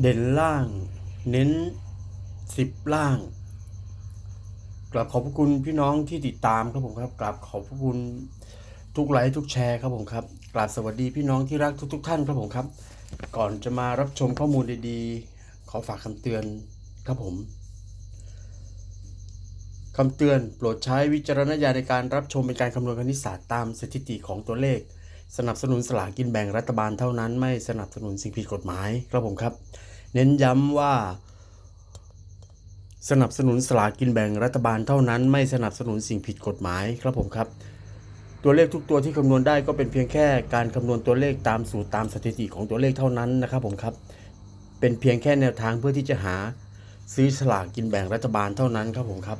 เด่นล่าง เน้นสิบล่างกราบขอบพระคุณพี่น้องที่ติดตามครับผมครับกราบขอบพระคุณทุกไลค์ทุกแชร์ครับผมครับกราบสวัสดีพี่น้องที่รักทุกๆท่านครับผมครับ ก่อนจะมารับชมข้อมูลดีๆ ขอฝากคำเตือนครับผมคำเตือนโปรดใช้วิจารณญาณในการรับชมเป็นการคำนวณคณิตศาสตร์ตามสถิติของตัวเลข สนับสนุนสลากกินแบ่งรัฐบาลเท่านั้น ไม่สนับสนุนสิ่งผิดกฎหมายครับผมครับ เน้นย้ำว่า สนับสนุนสลากกินแบ่งรัฐบาลเท่านั้น ไม่สนับสนุนสิ่งผิดกฎหมายครับผมครับ ตัวเลขทุกตัวที่คำนวณได้ก็เป็นเพียงแค่การคำนวณตัวเลขตามสูตรตามสถิติของตัวเลขเท่านั้นนะครับผมครับ เป็นเพียงแค่แนวทางเพื่อที่จะหาซื้อสลากกินแบ่งรัฐบาลเท่านั้นครับผมครับ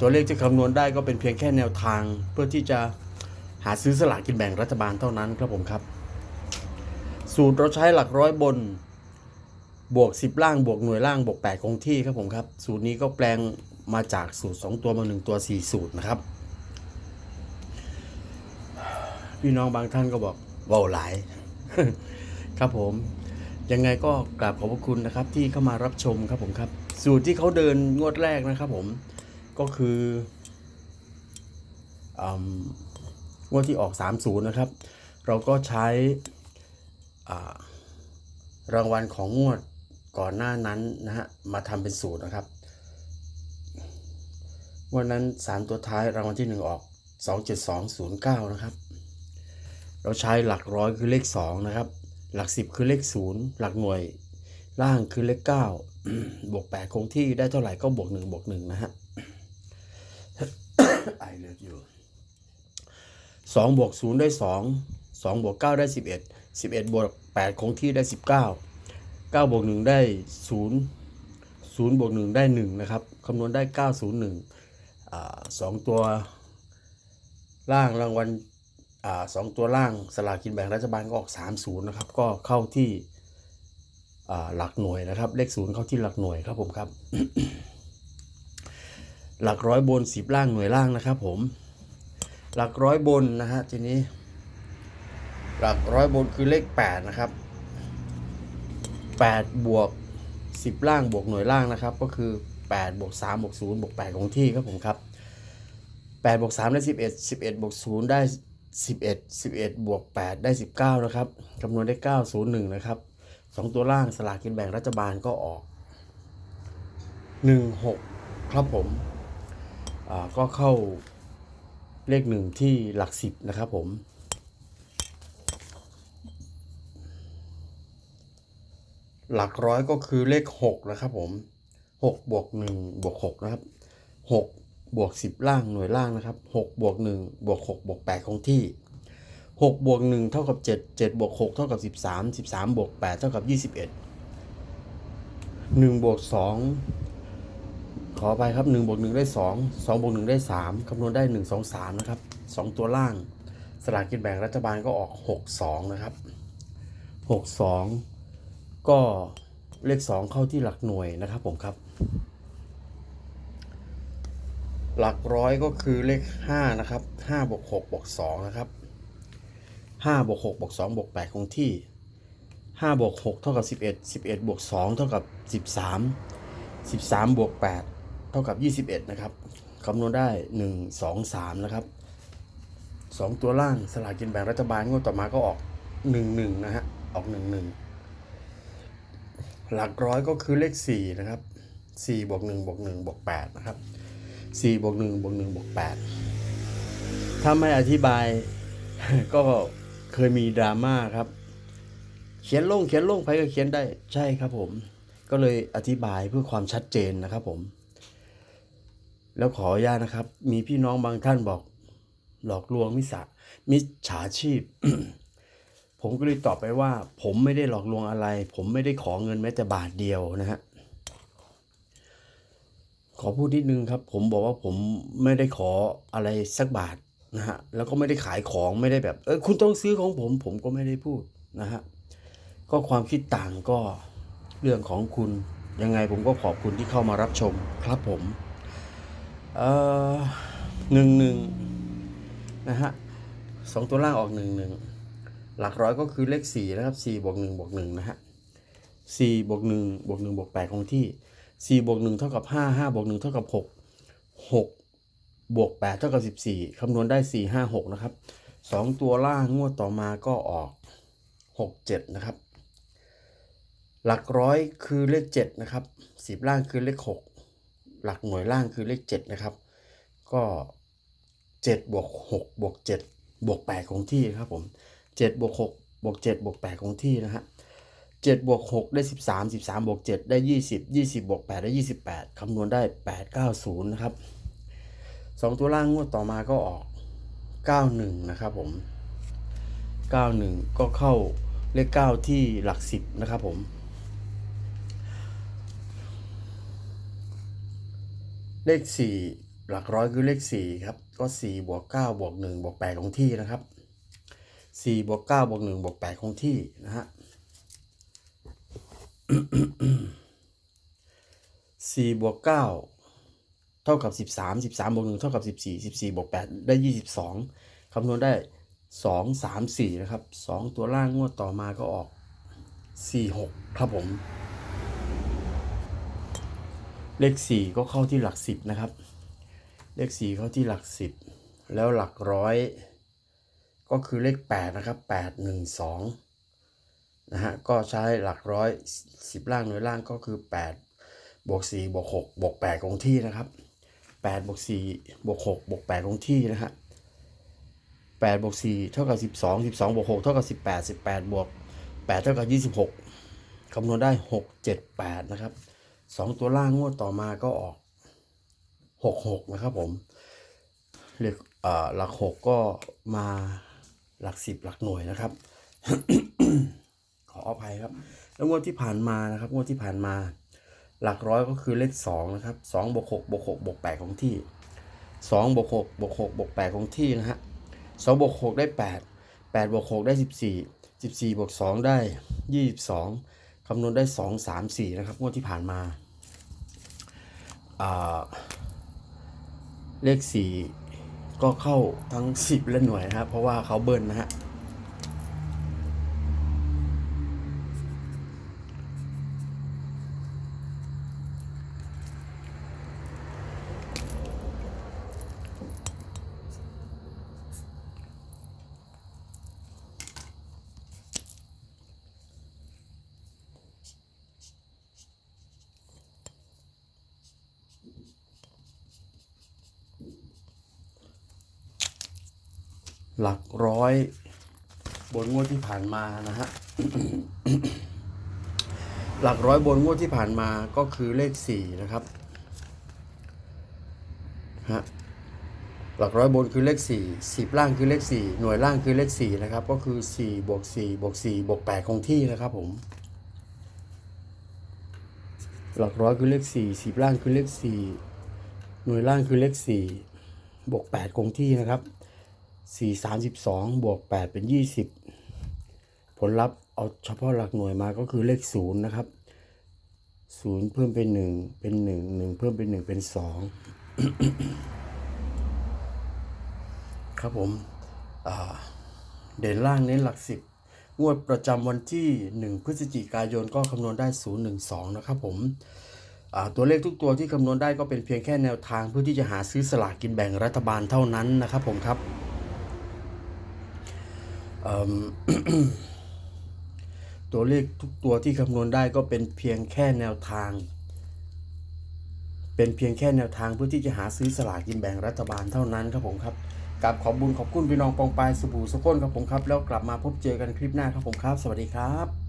ตัวเลขที่คำนวณได้ก็เป็นเพียงแค่แนวทางเพื่อที่จะ หาซื้อสลากกินแบ่งรัฐบาลเท่านั้นครับผมครับ สูตรเราใช้หลักร้อยบน บวก 10 ล่างบวกหน่วยล่างบวก8คงที่ครับผมครับ สูตรนี้ก็แปลงมาจากสูตร 2 ตัวมา 1 ตัว 4 สูตรนะครับ พี่น้องบางท่านก็บอกเว่าหลายครับผมยังไงก็กราบขอบพระคุณนะครับที่เข้ามารับชมครับผมครับ สูตรที่เขาเดินงวดแรกนะครับผมก็คืออ งวดที่ออก 30 นะครับ เราก็ใช้รางวัลของงวดก่อนหน้านั้นนะฮะมาทำเป็นสูตรนะครับวันนั้น 3 ตัวท้ายรางวัลที่ 1 ออก27209 นะครับ เราใช้หลักร้อยคือเลข 2 นะครับ หลัก 10 คือเลข 0 หลักหน่วยล่างคือเลข 9 บวก 8 คงที่ได้เท่าไหร่ก็บวก 1 บวก 1 นะฮะไอเลือกอยู่ 2บวก0ได้ 2 2บวก9ได้ 11 11บวก8คงที่ได้ 19 9บวก1ได้ 0 0บวก1ได้ 1 นะครับคำนวณได้ 901อ่าสองตัวล่างรางวัลอ่าสองตัวล่างสลากกินแบ่งรัฐบาลก็ออก 30 นะครับ ก็เข้าที่อ่าหลักหน่วยนะครับ เลข 0 เข้าที่หลักหน่วยครับผมครับ หลักร้อยบน 10 ล่างหน่วยล่างนะครับผม หลักร้อยบนนะฮะทีนี้ หลักร้อยบนคือเลข 8 นะครับ 8 บวก 10 ล่างบวกหน่วยล่างนะครับ ก็คือ 8 บวก 3 บวก 0 บวก 8 ของที่ครับผมครับ 8 บวก 3 ได้ 11 11 บวก 0 ได้ 11 11 บวก 8 ได้ 19 นะครับคำนวณได้ 901 นะครับ 2 ตัวล่างสลากกินแบ่งรัฐบาลก็ออก 16 ครับผมก็เข้า เลขหนึ่งที่หลักสิบนะครับผมหลักร้อยก็คือเลขหกนะครับผมหกบวกหนึ่งบวกหกนะครับหกบวกสิบล่างหน่วยล่างนะครับหกบวกหนึ่งบวกหกบวกแปดของที่หกบวกหนึ่งเท่ากับเจ็ดเจ็ดบวกหกเท่ากับสิบสามสิบสามบวกแปดเท่ากับยี่สิบเอ็ดหนึ่งบวกสอง ขอไปครับ1บวก1ได้ 2 2บวก1ได้ 3 คำนวณได้ 1 2 3 นะครับ 2 ตัวล่าง สลากกินแบ่งรัฐบาลก็ออก 6 2 นะครับ 6 2 ก็เลข 2 เข้าที่หลักหน่วยนะครับผมครับ หลักร้อยก็คือเลข 5 นะครับ5บวก6บวก2นะครับ5บวก6บวก2บวก8คงที่5บวก6เท่ากับ11 11บวก2เท่ากับ 13 13บวก8 ท่ากับ 21 นะครับคำนวณได้ 1 2 3 นะครับ 2 ตัวล่างสลากกินแบ่งรัฐบาลงวดต่อมาก็ออก 1 1 นะฮะ ออก 1 1 หลักร้อยก็คือเลข 4 นะครับ 4 บวก 1 บวก 1 บวก 8 นะครับ 4 บวก 1 บวก 1 บวก 8 ถ้าไม่อธิบายก็เคยมีดราม่าครับ เขียนลงเขียนลงไปก็เขียนได้ ใช่ครับผม ก็เลยอธิบายเพื่อความชัดเจนนะครับผม แล้วขออนุญาตนะครับ มีพี่น้องบางท่านบอก หลอกลวงมิสามิจฉาชีพ ผมก็เลยตอบไปว่า ผมไม่ได้หลอกลวงอะไร ผมไม่ได้ขอเงินแม้แต่บาทเดียวนะฮะขอพูดนิดนึงครับ ผมบอกว่าผมไม่ได้ขออะไรสักบาทนะฮะแล้วก็ไม่ได้ขายของไม่ได้แบบเออคุณต้องซื้อของผม ผมก็ไม่ได้พูดนะฮะก็ความคิดต่างก็เรื่องของคุณยังไงผมก็ขอบคุณที่เข้ามารับชมครับผม หนึ่งหนึ่งนะฮะสองตัวล่างออกหนึ่งหนึ่งหลักร้อยก็คือเลขสี่นะครับสี่บวกหนึ่งบวกหนึ่งนะฮะสี่บวกหนึ่งบวกหนึ่งบวกแปดคงที่สี่บวกหนึ่งเท่ากับห้าห้าบวกหนึ่งเท่ากับหกหกบวกแปดเท่ากับสิบสี่คำนวณได้สี่ห้าหกนะครับสองตัวล่างงวดต่อมาก็ออกหกเจ็ดนะครับ หลักร้อยคือเลขเจ็ดนะครับสิบล่างคือเลขหก หลักหน่วยล่างคือเลขเจ็ดนะครับ ก็เจ็ดบวกหกบวกเจ็ดบวกแปดคงที่ครับผมเจ็ดบวกหกบวกเจ็ดบวกแปดคงที่นะฮะเจ็ดบวกหกได้สิบสามสิบสามบวกเจ็ดได้ยี่สิบยี่สิบบวกแปดได้ยี่สิบแปดคำนวณได้แปดเก้าศูนย์นะครับสองตัวล่างงวดต่อมาก็ออกเก้าหนึ่งนะครับผมเก้าหนึ่งก็เข้าเลขเก้าที่หลักสิบนะครับผม เลขสี่หลักร้อยคือเลขสี่ครับ ก็สี่บวกเก้าบวกหนึ่งบวกแปดคงที่นะครับสี่บวกเก้าบวกหนึ่งบวกแปดคงที่นะฮะสี่บวกเก้าเท่ากับสิบสามสิบสามบวกหนึ่งเท่ากับสิบสี่สิบสี่บวกแปดได้ยี่สิบสองคำนวณได้สองสามสี่นะครับสองตัวล่างงวดต่อมาก็ออกสี่หกครับผม เลขสี่ก็เข้าที่หลักสิบนะครับ เลขสี่เข้าที่หลักสิบแล้วหลักร้อยก็คือเลขแปดนะครับแปดหนึ่งสองนะฮะ ก็ใช้หลักร้อยสิบล่างหน่วยล่างก็คือแปดบวกสี่บวกหกบวกแปดคงที่นะครับแปดบวกสี่บวกหกบวกแปดคงที่นะฮะแปดบวกสี่เท่ากับสิบสองสิบสองบวกหกเท่ากับสิบแปดสิบแปดบวกแปดเท่ากับยี่สิบหกคำนวณได้หกเจ็ดแปดนะครับ สองตัวล่างงวดต่อมาก็ออกหกหกนะครับผมเลขเออหลักหกก็มาหลักสิบหลักหน่วยนะครับ ขออภัยครับ แล้วงวดที่ผ่านมานะครับงวดที่ผ่านมา หลักร้อยก็คือเลขสองนะครับสองบวกหกบวกหกบวกแปดของที่สองบวกหกบวกหกบวกแปดของที่นะฮะสองบวกหกได้แปดแปดบวกหกได้สิบสี่สิบสี่บวกสองได้ยี่สิบสอง คำนวณได้สองสามสี่นะครับ งวดที่ผ่านมาอ่าเลขสี่ก็เข้าทั้งสิบและหน่วยนะครับ เพราะว่าเขาเบิ้ลนะฮะ หลักร้อย บนงวดที่ผ่านมานะฮะ หลักร้อยบนงวดที่ผ่านมาก็คือเลขสี่นะครับฮะหลักร้อยบนคือเลขสี่สิบล่างคือเลขสี่หน่วยล่างคือเลขสี่นะครับ ก็คือสี่บวกสี่บวกสี่บวกแปดคงที่นะครับผม หลักร้อยคือเลขสี่สิบล่างคือเลขสี่หน่วยล่างคือเลขสี่บวกแปดคงที่นะครับ สี่สามสิบสองบวกแปดเป็นยี่สิบผลลัพธ์เอาเฉพาะหลักหน่วยมาก็คือเลขศูนย์นะครับศูนย์เพิ่มเป็นหนึ่งเป็นหนึ่งหนึ่งเพิ่มเป็นหนึ่งเป็นสองครับผมเด่นล่างเน้นหลักสิบงวดประจำวันที่ 1 พฤศจิกายนก็คำนวณได้ 012 นะครับผมตัวเลขทุกตัวที่คำนวณได้ก็เป็นเพียงแค่แนวทางเพื่อที่จะหาซื้อสลากกินแบ่งรัฐบาลเท่านั้นนะครับผมครับ ตัวเลขทุกตัวที่คำนวณได้ก็เป็นเพียงแค่แนวทาง เป็นเพียงแค่แนวทางเพื่อที่จะหาซื้อสลากกินแบ่งรัฐบาลเท่านั้นครับผมครับกับขอบบุญขอบคุณพี่น้องปองปายสุบูสก้นครับผมครับ แล้วกลับมาพบเจอกันคลิปหน้าครับผมครับ สวัสดีครับ